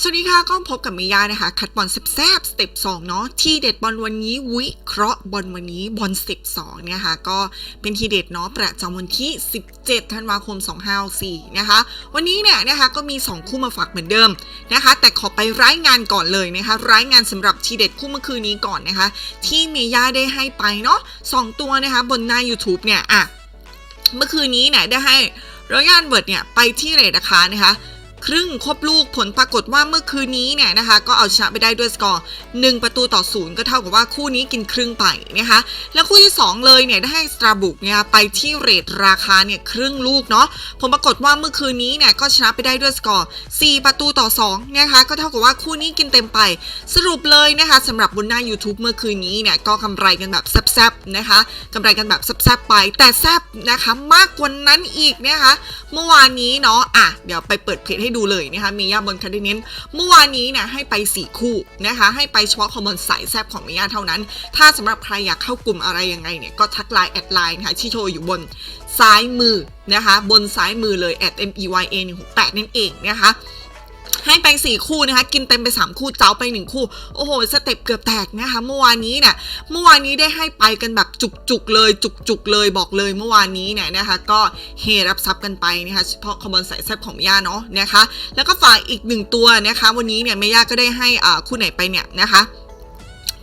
สวัสดีค่ะก็พบกับเมย่านะคะ คัดบอลแซบๆสเต็ป2เนาะที่เด็ดบอลวันนี้วิเคราะห์บอลวันนี้บอลสเต็ป2เนี่ยค่ะก็เป็นทีเด็ดเนาะประจำวันที่ 17 ธันวาคม 2564นะคะ วันนี้เนี่ยนะคะก็มี 2 คู่มาฝากเหมือนเดิมนะคะ แต่ขอไปรายงานก่อนเลยนะคะ รายงานสำหรับทีเด็ดคู่เมื่อคืนนี้ก่อนนะคะ ที่เมย่าได้ให้ไปเนาะสองตัวนะคะ บนหน้า YouTube เนี่ยอะเมื่อคืนนี้เนี่ยได้ให้รอยัลเบิร์ดเนี่ยไปที่เรทราคานะคะ ครึ่งครบลูกผลปรากฏว่าเมื่อคืนนี้เนี่ยนะคะก็เอาชนะไปได้ด้วยสกอร์ 1 ประตูต่อศูนย์ก็เท่ากับว่าคู่นี้กินครึ่งไปนะคะแล้วคู่ที่ 2 เลยเนี่ยได้ให้สตราบุกเนี่ยไปที่เรทราคาเนี่ยครึ่งลูกเนาะผลปรากฏว่าเมื่อคืนนี้เนี่ยก็ชนะไปได้ด้วยสกอร์ 4 ประตูต่อ2นะคะก็เท่ากับว่าคู่นี้กินเต็มไป สรุปเลยนะคะสำหรับบนหน้า YouTube เมื่อคืนนี้เนี่ยก็กำไรกันแบบแซบๆนะคะกำไรกันแบบแซบๆไป แต่แซบนะคะมากกว่านั้นอีกนะคะ เมื่อวานนี้เนาะอะเดี๋ยวไปเปิดเพจให้ดูเลยนะคะมีย่าบนคาดิเน้นเมื่อวานนี้เนี่ยให้ไป 4 คู่นะคะ ให้ไปเฉพาะคอมมอนสายแซบของมียาเท่านั้น ถ้าสำหรับใครอยากเข้ากลุ่มอะไรยังไงเนี่ยก็ทักไลน์แอดไลน์นะคะที่โชว์อยู่บนซ้ายมือนะคะ บนซ้ายมือเลย at m e y a 1 6 8นั่นเองนะคะ ให้ไป 4 คู่นะคะ กินเต็มไป 3 คู่เจ้าไป 1 คู่ โอ้โห สเต็ปเกือบแตกนะคะ เมื่อวานนี้เนี่ย เมื่อวานนี้ได้ให้ไปกันแบบจุกๆเลย จุกๆเลยบอกเลยเมื่อวานนี้เนี่ยนะคะ ก็เฮรับทรัพย์กันไปนะคะ เฉพาะคอมบอนสายแซบของย่าเนาะนะคะ แล้วก็ฝากอีกหนึ่งตัวนะคะ วันนี้เนี่ยเมย่าก็ได้ให้อ่าคู่ไหนไปเนี่ยนะคะ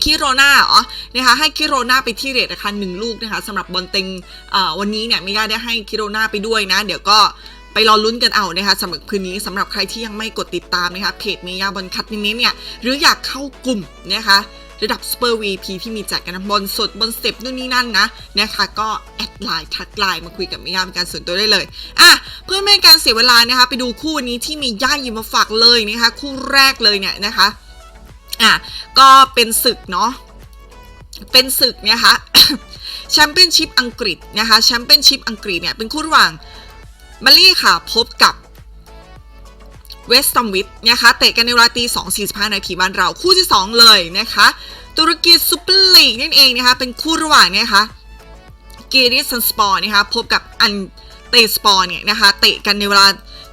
คิโรนาอ๋อนะคะให้คิโรนาไปที่เรทราคาหนึ่งลูกนะคะสำหรับบอลเต็งวันนี้เนี่ยเมย่าได้ให้คิโรนาไปด้วยนะ เดี๋ยวก็ ไปรอลุ้นกันเอานะคะสำหรับคืนนี้สำหรับใครที่ยังไม่กดติดตามนะคะเพจเมยาบอลคัดนี้เนี่ยหรืออยากเข้ากลุ่มนะคะระดับ Super VP ที่มีแจกกันบอลสดบอลสเต็ปนู่นนี่นั่นนะนะคะก็แอดไลน์ทักไลน์มาคุยกับเมย่าเป็นการส่วนตัวได้เลยอะเพื่อไม่ให้การเสียเวลานะคะไปดูคู่นี้ที่มีย่าหยิบมาฝากเลยนะคะคู่แรกเลยเนี่ยนะคะอะก็เป็นศึกเนาะเป็นศึกนะคะแชมเปี้ยนชิพอังกฤษนะคะแชมเปี้ยนชิพอังกฤษเนี่ยเป็นคู่ระหว่าง มารี่ค่ะพบกับเวสตัมวิทนะคะเตะกันในเวลาตี2.45นาทีบ้านเราคู่ที่ 2 เลยนะคะ ตุรกีซูเปอร์ลีกนั่นเองนะคะ เป็นคู่ระหว่างนะคะเกริสันสปอร์นะคะพบกับอัน เตสปอร์เนี่ยนะคะเตะกันในเวลา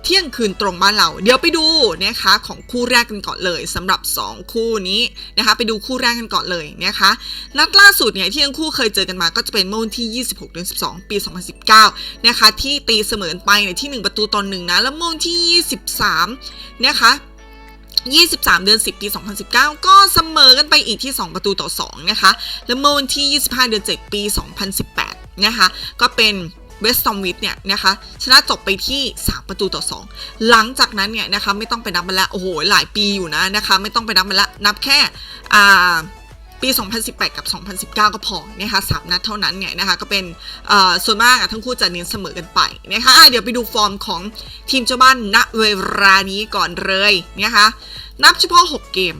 เที่ยงคืนตรงบ้านเรา เดี๋ยวไปดูนะคะของคู่แรกกันก่อนเลยสำหรับ 2 คู่นี้นะคะไปดูคู่แรกกันก่อนเลยนะคะนัดล่าสุดเนี่ยที่ทั้งคู่เคยเจอกันมาก็จะเป็นเมื่อวันที่ 26เดือน12 ปี 2019 นะคะที่ตีเสมอไปเนี่ยที่ 1 ประตูตอนหนึ่งนะแล้วเมื่อวันที่ 23 นะคะ23 เดือน 10 ปี 2019 ก็เสมอกันไปอีกที่ 2 ประตูต่อ 2 นะคะ แล้วเมื่อวันที่ 25 เดือน 7 ปี 2018 นะคะ ก็เป็น เวสต์ซอมวิทเนี่ยนะคะชนะจบไปที่ 3 ประตูต่อ 2 หลังจากนั้นเนี่ยนะคะไม่ต้องไปนับมันละโอ้โหหลายปีอยู่นะนะคะไม่ต้องไปนับมันละนับแค่อ่าปี 2018 กับ 2019 ก็พอนะคะสามนัดเท่านั้นเนี่ยนะคะก็เป็นส่วนมากทั้งคู่จะเน้นเสมอกันไปนะคะะเดี๋ยวไปดูฟอร์มของทีมเจ้าบ้านณเวลานี้ก่อนเลยนะคะนับเฉพาะ 6 เกม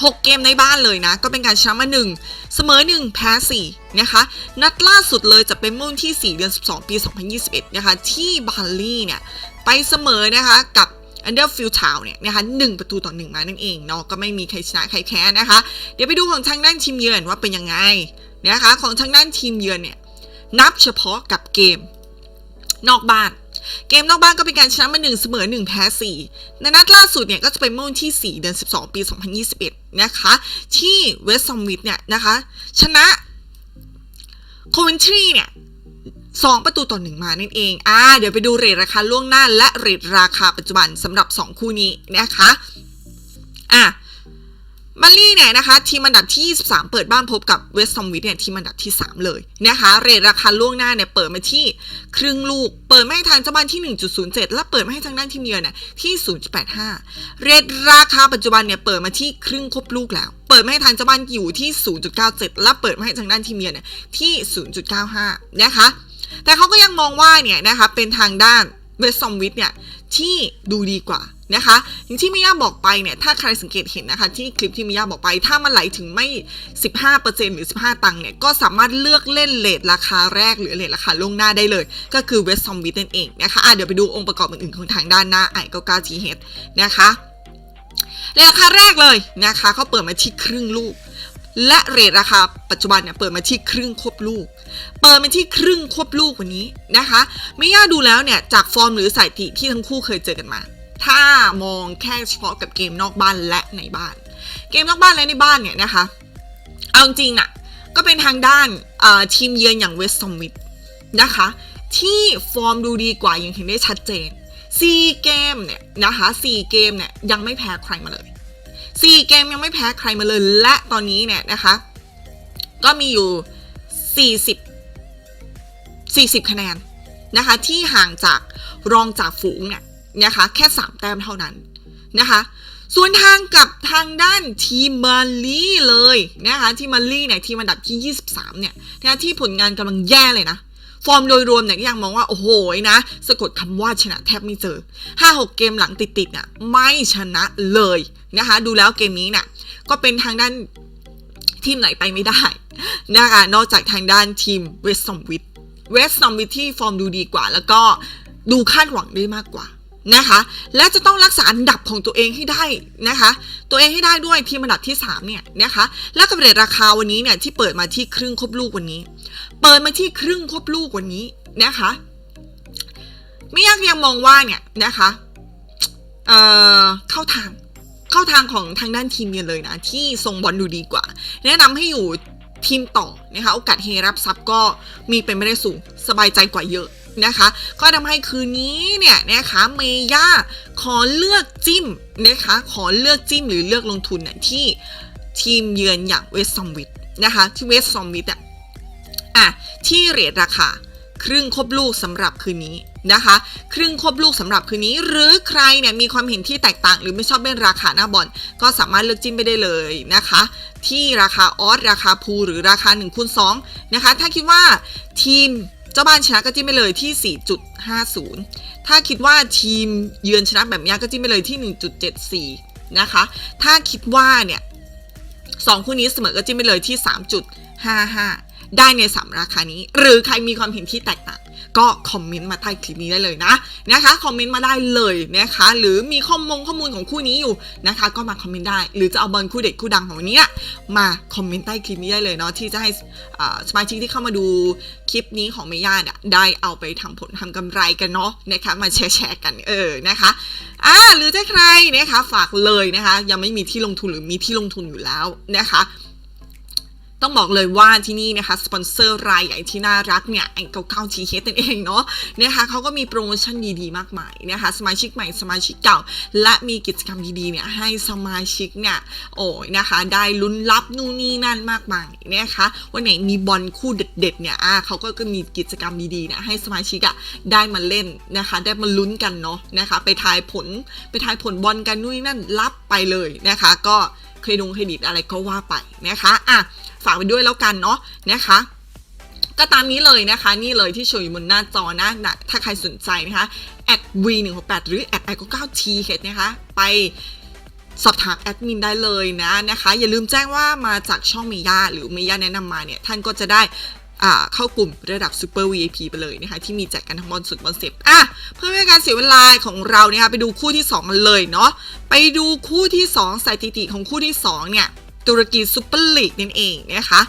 6 เกมในบ้านเลยนะ ก็เป็นการชนะมา 1 เสมอ 1 แพ้ 4 นะคะ นัดล่าสุดเลยจะเป็นมื่อวันที่ 4 เดือน 12 ปี 2021 นะคะ ที่บาลลีเนี่ย ไปเสมอนะคะกับอันเดอร์ฟิลทาวเนี่ยนะคะหนึ่งประตูต่อหนึ่งมานั่นเองเนาะก็ไม่มีใครชนะใครแพ้นะคะ เดี๋ยวไปดูของทางด้านทีมเยือนว่าเป็นยังไงนะคะ ของทางด้านทีมเยือนเนี่ยนับเฉพาะกับเกม นอกบ้าน เกมนอกบ้านก็เป็นการชนะมา1เสมอ 1 แพ้4ในนัดล่าสุดเนี่ยก็จะเป็นเมื่อวันที่ 4 เดือน 12 ปี 2021 นะคะ ที่เวสต์ซอมวิทเนี่ยนะคะ ชนะโคเวนทรีเนี่ยสองประตูต่อหนึ่งมานั่นเอง อ่า เดี๋ยวไปดูเรทราคาล่วงหน้าและเรทราคาปัจจุบันสำหรับ 2 คู่นี้นะคะ อะ มารี่เนี่ยนะคะทีมอันดับที่ 23 เปิดบ้านพบกับเวสต์ซอมวิทเนี่ยทีมอันดับที่ 3 เลยนะคะ เรทราคาล่วงหน้าเนี่ยเปิดมาที่ครึ่งลูก เปิดไมาให้ทางเจ้าบ้านที่ 1.07 และเปิดไมาให้ทางด้านทีมเยือนเนี่ยที่ 0.85 เรทราคาปัจจุบันเนี่ยเปิดมาที่ครึ่งครบลูกแล้ว เปิดไมาให้ทางเจ้าบ้านอยู่ที่ 0.97 และเปิดไมาให้ทางด้านทีมเยือนเนี่ยที่ 0.95 นะคะ แต่เขาก็ยังมองว่าเนี่ยนะคะเป็นทางด้านเวสต์ซอมวิทเนี่ยที่ดูดีกว่า นะคะ อย่างที่มิยาบอกไปเนี่ย ถ้าใครสังเกตเห็นนะคะ ที่คลิปที่มิยาบอกไป ถ้ามันไหลถึงไม่ 15%หรือ 15 ตังค์เนี่ย ก็สามารถเลือกเล่นเลทราคาแรกหรือเลทราคาล่วงหน้าได้เลย ก็คือเวสซอมวิทนั่นเองนะคะะเดี๋ยวไปดูองค์ประกอบอื่นๆของทางด้านหน้าไอเก้าเก้าจีเฮดนะคะราคาแรกเลยนะคะเขาเปิดมาที่ครึ่งลูก และเรทราคาปัจจุบันเนี่ยเปิดมาที่ครึ่งควบลูก เปิดมาที่ครึ่งควบลูกวันนี้นะคะไม่ย่าดูแล้วเนี่ยจากฟอร์มหรือสถิติที่ทั้งคู่เคยเจอกันมา ถ้ามองแค่เฉพาะกับเกมนอกบ้านและในบ้าน เกมนอกบ้านและในบ้านเนี่ยนะคะ เอาจริงๆน่ะก็เป็นทางด้านทีมเยือนอย่างเวสต์ซอมวิทนะคะ ที่ฟอร์มดูดีกว่าอย่างเห็นได้ชัดเจน 4 เกมเนี่ยนะคะ4เกมเนี่ยยังไม่แพ้ใครมาเลย 4 เกมยังไม่แพ้ใครมาเลย และตอนนี้เนี่ยนะคะ ก็มีอยู่ 40 40 คะแนนนะคะที่ห่างจากรองจากฝูงเนี่ย นะคะแค่ 3 แต้มเท่านั้นนะคะส่วนทางกับทางด้านทีมมาลีเลยนะคะทีมมาลีเนี่ยทีมอันดับที่ 23 เนี่ยนะะที่ผลงานกำลังแย่เลยนะ ฟอร์มโดยรวมเนี่ยยังมองว่า โอ้โหนะ สะกดคำว่าชนะแทบไม่เจอ 5-6 เกมหลังติดๆน่ะไม่ชนะเลยนะคะดูแล้วเกมนี้น่ะก็เป็นทางด้านทีมไหนไปไม่ได้นะคะนอกจากทางด้านทีมเวสต์ซอมวิทเวสต์ซอมวิทที่ฟอร์มดูดีกว่า แล้วก็ดูคาดหวังได้มากกว่า นะคะ และจะต้องรักษาอันดับของตัวเองให้ได้นะคะ ตัวเองให้ได้ด้วยทีมอันดับที่ 3 เนี่ยนะคะ และกับเรทราคาวันนี้เนี่ยที่เปิดมาที่ครึ่งครบลูกวันนี้ เปิดมาที่ครึ่งครบลูกวันนี้นะคะไม่ยากยังมองว่าเนี่ยนะคะเอ่อเข้าทางเข้าทางของทางด้านทีมเยือนเลยนะ ที่ทรงบอลดูดีกว่า แนะนำให้อยู่ทีมต่อนะคะโอกาสเฮรับซับก็มีเป็นไม่ได้สูงสบายใจกว่าเยอะ นะคะ ก็ทำให้คืนนี้เนี่ยนะคะเมย่าขอเลือกจิ้มนะคะ ขอเลือกจิ้มหรือเลือกลงทุนเนี่ยที่ทีมเยือนอย่างเวสต์ซอมวิทนะคะที่เวสต์ซอมวิทอะอะที่เรทราคาครึ่งครบลูกสำหรับคืนนี้นะคะ ครึ่งครบลูกสำหรับคืนนี้ หรือใครเนี่ยมีความเห็นที่แตกต่าง หรือไม่ชอบเล่นราคาหน้าบอลก็สามารถเลือกจิ้มไปได้เลยนะคะ ที่ราคาออสราคาพูหรือราคา1คูณ2นะคะ ถ้าคิดว่าทีม เจ้าบ้านชนะก็จิ้มไปเลยที่ 4.50 ถ้าคิดว่าทีมเยือนชนะแบบนี้ก็จิ้มไปเลยที่ 1.74 นะคะ ถ้าคิดว่าเนี่ยสองคู่นี้เสมอก็จิ้มไปเลยที่ 3.55 ได้ใน 3 ราคานี้ หรือใครมีความเห็นที่แตกต่างก็คอมเมนต์มาใต้คลิปนี้ได้เลยนะนะคะคอมเมนต์มาได้เลยนะคะหรือมีข้อมูลข้อมูลของคู่นี้อยู่นะคะ ก็มาคอมเมนต์ได้ หรือจะเอาบอลคู่เด็ดคู่ดังของวันนี้มาคอมเมนต์ใต้คลิปนี้ได้เลยเนาะที่จะให้สมาชิกที่เข้ามาดูคลิปนี้ของเมย่าเนี่ยได้เอาไปทำผลทำกำไรกันเนาะนะคะมาแชร์แชร์กันเออนะคะอ่าหรือถ้าใครนะคะฝากเลยนะคะ ยังไม่มีที่ลงทุนหรือมีที่ลงทุนอยู่แล้วนะคะ ต้องบอกเลยว่าที่นี่นะคะสปอนเซอร์รายใหญ่ที่น่ารักเนี่ยไอ้เก้าเก้าทีเคนั่นเองเนาะนะคะเขาก็มีโปรโมชั่นดีๆ มากมายนะคะสมาชิกใหม่สมาชิกเก่า และมีกิจกรรมดีๆเนี่ยให้สมาชิกเนี่ยโอ้ยนะคะ ได้ลุ้นรับนู่นนี่นั่นมากมายนะคะวันไหนมีบอลคู่เด็ดๆเนี่ยอ่าเขาก็ก็มีกิจกรรมดีๆเนี่ยให้สมาชิกอะได้มาเล่นนะคะ ได้มาลุ้นกันเนาะนะคะไปทายผลไปทายผลบอลกันนู่นนี่นั่นรับไปเลยนะคะ ก็เครดงเครดิตอะไรก็ว่าไปนะคะอะ ฝากไปด้วยแล้วกันเนาะนะคะก็ตามนี้เลยนะคะ นี่เลยที่โชว์อยู่บนหน้าจอนะนะถ้าใครสนใจนะคะแอด v168 หรือแอด i 9 t h นะคะ ไปสอบถามแอดมินได้เลยนะนะคะ อย่าลืมแจ้งว่ามาจากช่องเมย่าหรือเมย่าแนะนำมาเนี่ย ท่านก็จะได้เข้ากลุ่มระดับ Super VIP ไปเลยนะคะ ที่มีแจกกันทั้งบอลสุดบอลเซฟอะเพื่อไม่ให้การเสียเวลาของเราเนี่ยค่ะไปดูคู่ที่2กันเลยเนาะไปดูคู่ที่ 2สถิติของคู่ที่2เนี่ย ตุรกีซูเปอร์ลีกนั่นเองนะคะ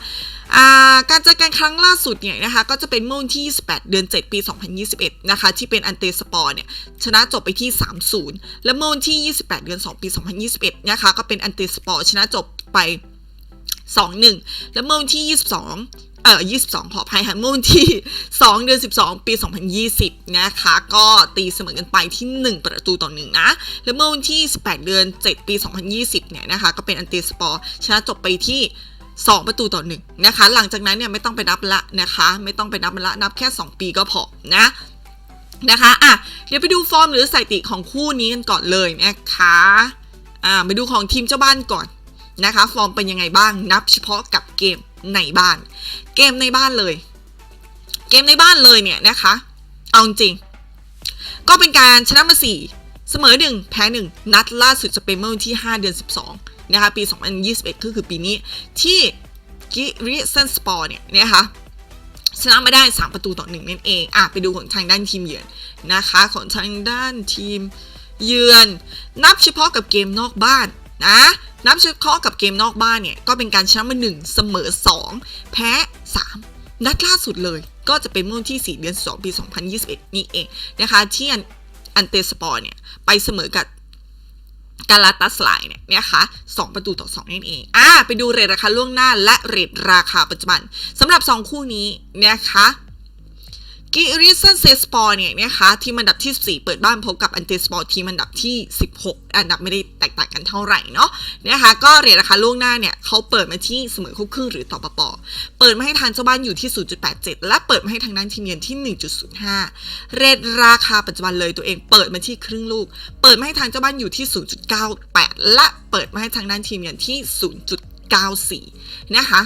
การเจอกันครั้งล่าสุดเนี่ยนะคะก็จะเป็นเมื่อวันที่ 28 เดือน 7 ปี 2021 นะคะที่เป็นอันเตสปอร์เนี่ยชนะจบไปที่ 3-0 และเมื่อวันที่ 28 เดือน 2 ปี 2021 นะคะก็เป็นอันเตสปอร์ชนะจบไป 2-1 และเมื่อวันที่ 22 เอ่อ22 ขออภัยค่ะเมื่อวันที่ 2 เดือน 12 ปี 2020 นะคะ ก็ตีเสมอกันไปที่ 1 ประตูต่อ 1 นะ แล้วเมื่อวันที่ 18 เดือน 7 ปี 2020 เนี่ยนะคะ ก็เป็นอันเตสปอร์ชนะจบไปที่ 2 ประตูต่อ 1 นะคะ หลังจากนั้นเนี่ยไม่ต้องไปนับละนะคะ ไม่ต้องไปนับละ นับแค่ 2 ปีก็พอ นะนะคะ อะ เดี๋ยวไปดูฟอร์มหรือสถิติของคู่นี้กันก่อนเลยนะคะ อ่า ไปดูของทีมเจ้าบ้านก่อนนะคะ ฟอร์มเป็นยังไงบ้าง นับเฉพาะกับเกม ในบ้าน เกมในบ้านเลย เกมในบ้านเลยเนี่ยนะคะ เอาจริง ก็เป็นการชนะมาสี่เสมอหนึ่งแพ้หนึ่งนัดล่าสุดจะเป็นเมื่อวันที่ 5 เดือน 12 นะคะ ปี 2021 ก็คือปีนี้ที่กิริเซนสปอร์เนี่ยนะคะชนะมาได้ 3 ประตูต่อหนึ่งนั่นเอง อะ ไปดูของทางด้านทีมเยือนนะคะ ของทางด้านทีมเยือน นับเฉพาะกับเกมนอกบ้าน นะนับเฉพาะกับเกมนอกบ้านเนี่ย ก็เป็นการชนะมา1เสมอ 2 แพ้ 3 นัดล่าสุดเลยก็จะเป็นเมื่อวันที่ 4 เดือน 2 ปี 2021 นี่เองนะคะ ที่อันเตสปอร์เนี่ย ไปเสมอกับกาลาตัสไลน์เนี่ยนะคะสองประตูต่อสองนั่นเอง อ่า ไปดูเรทราคาล่วงหน้าและเรทราคาปัจจุบันสำหรับ 2 คู่นี้นะคะ กิริสันเซสปอร์เนี่ยนะคะทีมอันดับที่ 14 เปิดบ้านพบกับอันเตสปอร์ทีมอันดับที่ 16 อันดับไม่ได้แตกต่างกันเท่าไหร่เนาะนะคะก็เรทราคาล่วงหน้าเนี่ยเขาเปิดมาที่เสมอคู่ครึ่งหรือต่อปปเปิดมาให้ทางเจ้าบ้านอยู่ที่ 0.87 และเปิดมาให้ทางด้านทีมเยือนที่ 1.05 เรทราคาปัจจุบันเลยตัวเองเปิดมาที่ครึ่งลูก เปิดมาให้ทางเจ้าบ้านอยู่ที่ 0.98 และเปิดมาให้ทางด้านทีมเยือนที่ 0.94 นะคะ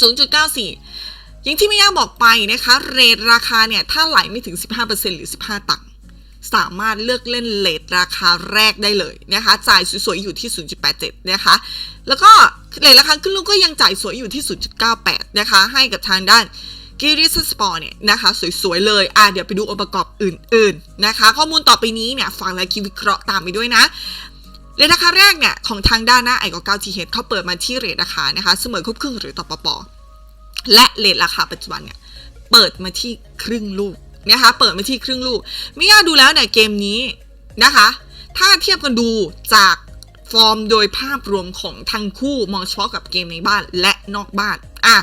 0.94 อย่างที่ไม่ย่าบอกไปนะคะ เรทราคาเนี่ย ถ้าไหลไม่ถึง 15%หรือ 15 ตังค์สามารถเลือกเล่นเลทราคาแรกได้เลยนะคะ จ่ายสวยๆ อยู่ที่ 0.87 นะคะ แล้วก็เลทราคาขึ้นลูกก็ยังจ่ายสวยอยู่ที่ 0.98 นะคะ ให้กับทางด้านกิริสสปอร์เนี่ยนะคะ สวยๆ เลย อะเดี๋ยวไปดูองค์ประกอบอื่น ๆ นะคะ ข้อมูลต่อไปนี้เนี่ยฟังและคิดวิเคราะห์ตามไปด้วยนะเรทราคาแรกเนี่ยของทางด้านหน้าไอก็9 t h เขาเปิดมาที่เรทราคานะคะ เสมอครบครึ่งหรือต่อปป และเรทราคาปัจจุบันเนี่ยเปิดมาที่ครึ่งลูกนะคะเปิดมาที่ครึ่งลูกไม่ยากดูแล้วเนี่ยเกมนี้นะคะ ถ้าเทียบกันดูจากฟอร์มโดยภาพรวมของทั้งคู่มองเฉพาะกับเกมในบ้านและนอกบ้านอะ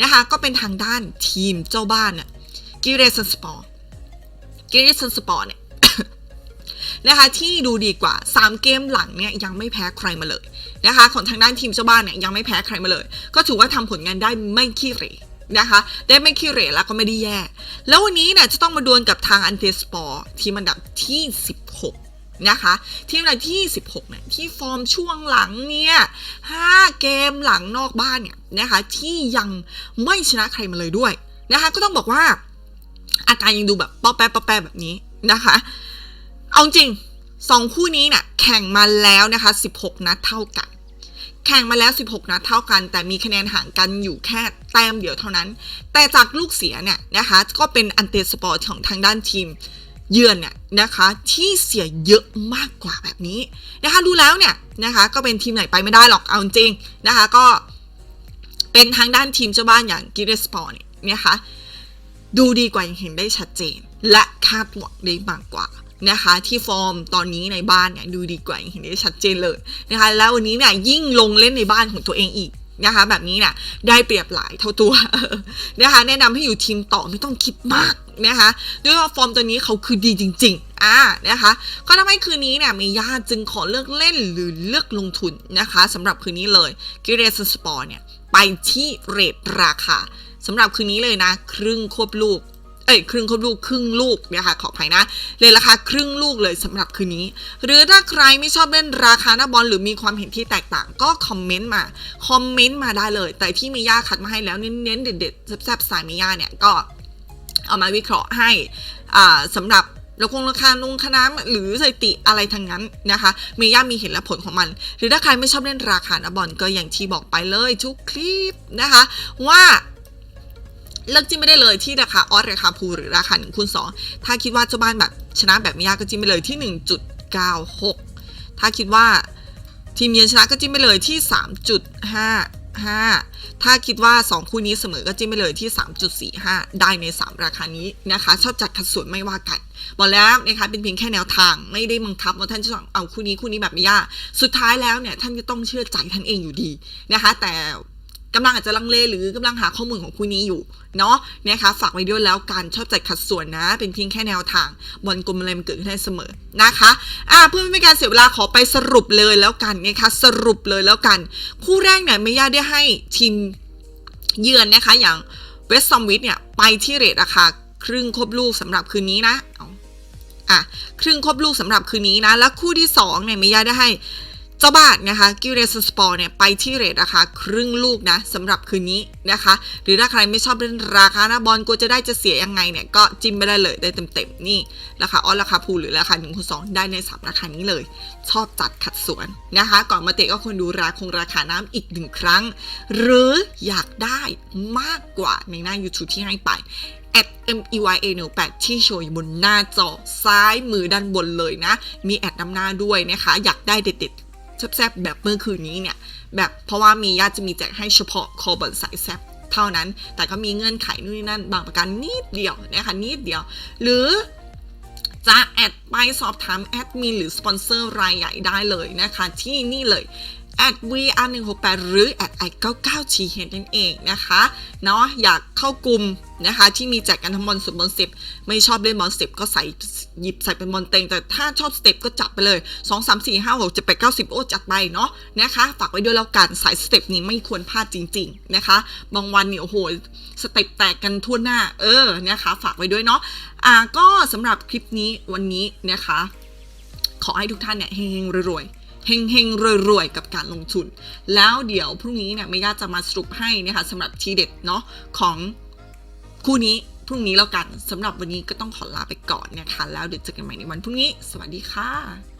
นะคะก็เป็นทางด้านทีมเจ้าบ้านเนี่ยกิเรซันสปอร์กิเรซันสปอร์เนี่ย นะคะที่ดูดีกว่า 3 เกมหลังเนี่ยยังไม่แพ้ใครมาเลยนะคะของทางด้านทีมเจ้าบ้านเนี่ยยังไม่แพ้ใครมาเลย ก็ถือว่าทำผลงานได้ไม่ขี้เหร่นะคะได้ไม่ขี้เหร่แล้วก็ไม่ได้แย่ แล้ววันนี้เนี่ยจะต้องมาดวลกับทางอันเตสปอร์ทีมอันดับที่ 16นะคะทีมอันดับที่ 16เนี่ยที่ฟอร์มช่วงหลังเนี่ย5เกมหลังนอกบ้านเนี่ยนะคะที่ยังไม่ชนะใครมาเลยด้วยนะคะก็ต้องบอกว่าอาการยังดูแบบป๊อแป๊ะป๊อแป๊ะแบบนี้นะคะ เอาจริงสองคู่นี้เนี่ยแข่งมาแล้วนะคะ 16 นัดเท่ากัน แข่งมาแล้ว 16 นัดเท่ากัน แต่มีคะแนนห่างกันอยู่แค่แต้มเดียวเท่านั้น แต่จากลูกเสียเนี่ยนะคะก็เป็นอันเตสปอร์ของทางด้านทีมเยือนเนี่ยนะคะที่เสียเยอะมากกว่าแบบนี้นะคะดูแล้วเนี่ยนะคะก็เป็นทีมไหนไปไม่ได้หรอกเอาจริงนะคะก็เป็นทางด้านทีมเจ้าบ้านอย่างกิเรสปอร์เนี่ยนะคะดูดีกว่าอย่างเห็นได้ชัดเจน และคาดหวังได้มากกว่า นะคะ ที่ฟอร์มตอนนี้ในบ้านเนี่ยดูดีกว่าเห็นได้ชัดเจนเลยนะคะแล้ววันนี้เนี่ยยิ่งลงเล่นในบ้านของตัวเองอีกนะคะ แบบนี้เนี่ยได้เปรียบหลายเท่าตัวนะคะ แนะนำให้อยู่ทีมต่อไม่ต้องคิดมากนะคะด้วยว่าฟอร์มตัวนี้เขาคือดีจริง ๆอ่านะคะ ก็ทำให้คืนนี้เนี่ยเมย่าจึงขอเลือกเล่นหรือเลือกลงทุนนะคะสำหรับคืนนี้เลยกิเรสสปอร์เนี่ยไปที่เรทราคาสำหรับคืนนี้เลยนะ ครึ่งควบลูก เอ้ยครึ่งควบลูกครึ่งลูกเนี่ยค่ะขออภัยนะ เลยราคาครึ่งลูกเลยสำหรับคืนนี้ หรือถ้าใครไม่ชอบเล่นราคาหน้าบอลหรือมีความเห็นที่แตกต่างก็คอมเมนต์มาคอมเมนต์มาได้เลย แต่ที่มีย่าคัดมาให้แล้วเน้นๆเด็ดๆแซ่บๆสายมีย่าเนี่ยก็เอามาวิเคราะห์ให้อ่าสำหรับราคงราคานุงคณะหรือสถิติอะไรทั้งนั้นนะคะ เมย่ามีเหตุและผลของมัน หรือถ้าใครไม่ชอบเล่นราคาน้าบอลก็อย่างที่บอกไปเลยทุกคลิปนะคะ ว่า เลือกจิ้มไม่ได้เลยที่ราคาออสราคาพูหรือราคา1คูณ2ถ้าคิดว่าเจ้าบ้านแบบชนะแบบไม่ยากก็จิ้มไปเลยที่ 1.96 ถ้าคิดว่าทีมเยือนชนะก็จิ้มไปเลยที่ 3.55 ถ้าคิดว่า 2 คู่นี้เสมอก็จิ้มไปเลยที่ 3.45 ได้ใน 3 ราคานี้นะคะ ชอบจัดขัดส่วนไม่ว่ากันบอกแล้วนะคะเป็นเพียงแค่แนวทางไม่ได้บังคับว่าท่านจะเอาคู่นี้คู่นี้แบบไม่ยาก สุดท้ายแล้วเนี่ยท่านก็ต้องเชื่อใจท่านเองอยู่ดีนะคะ แต่ กำลังอาจจะลังเลหรือกำลังหาข้อมูลของคู่นี้อยู่เนาะนะคะฝากไว้ด้วยแล้วการชอบจัดขัดส่วนนะ เป็นเพียงแค่แนวทางบอลกลมอะไรมันเกิดขึ้นได้เสมอนะคะอ่าเพื่อไม่เป็นการเสียเวลาขอไปสรุปเลยแล้วกันนะคะสรุปเลยแล้วกัน คู่แรกเนี่ยไม่ยาได้ให้ทีมเยือนนะคะอย่างเวสต์ซอมวิทเนี่ยไปที่เรทราคาครึ่งครบลูกสำหรับคืนนี้นะอะครึ่งครบลูกสำหรับคืนนี้นะ แล้วคู่ที่สองเนี่ยไม่ยาได้ให้ เจ้าบ้านนะคะกิเรสสปอร์เนี่ยไปที่เรทราคาครึ่งลูกนะสำหรับคืนนี้นะคะ หรือถ้าใครไม่ชอบเล่นราคาหน้าบอลกลัวจะได้จะเสียยังไงเนี่ยก็จิ้มไปได้เลยได้เต็มๆนี่ราคาออนราคาพูหรือราคาหนึ่งคูณสองได้ในสามราคานี้เลย ชอบจัดขัดสวนนะคะ ก่อนมาเตะก็ควรดูราคงราคาน้ำอีกหนึ่งครั้ง หรืออยากได้มากกว่าในหน้า YouTube ที่ให้ไป at m e y a 1 8ที่โชว์อยู่บนหน้าจอซ้ายมือด้านบนเลยนะ มีแอดนำหน้าด้วยนะคะ อยากได้เด็ด แซ่บๆแบบเมื่อคืนนี้เนี่ยแบบเพราะว่ามีญาติจะมีแจกให้เฉพาะคอบอนสายแซ่บเท่านั้น แต่ก็มีเงื่อนไขนู่นนี่นั่นบางประการนิดเดียวนะคะนิดเดียว หรือจะแอดไปสอบถามแอดมินหรือสปอนเซอร์รายใหญ่ได้เลยนะคะที่นี่เลย แอด VR168 หรือแอด i99 ชีเฮนนั่นเองนะคะเนาะอยากเข้ากลุ่มนะคะที่มีแจกกันทั้งบอลสุดบอลสิบไม่ชอบเล่นบอลสิบก็ใส่หยิบใส่เป็นบอลเต็ง แต่ถ้าชอบสเต็ปก็จับไปเลย 2 3 4 5 6 7 8 9 10 โอ้จัดไปเนาะนะคะฝากไว้ด้วยแล้วกันสายสเต็ปนี้ไม่ควรพลาดจริง ๆนะคะ บางวันนี่โอ้โหสเต็ปแตกกันทั่วหน้าเออนะคะ ฝากไว้ด้วยเนาะอ่าก็สำหรับคลิปนี้วันนี้นะคะ ขอให้ทุกท่านเนี่ยเฮงๆรวยๆ เฮงเฮงๆรวยๆ กับการลงทุน แล้วเดี๋ยวพรุ่งนี้เนี่ยไม่ยากจะมาสรุปให้นะคะสำหรับทีเด็ดเนาะของคู่นี้พรุ่งนี้แล้วกันสำหรับวันนี้ก็ต้องขอลาไปก่อนนะคะ แล้วเดี๋ยวเจอกันใหม่ในวันพรุ่งนี้ สวัสดีค่ะ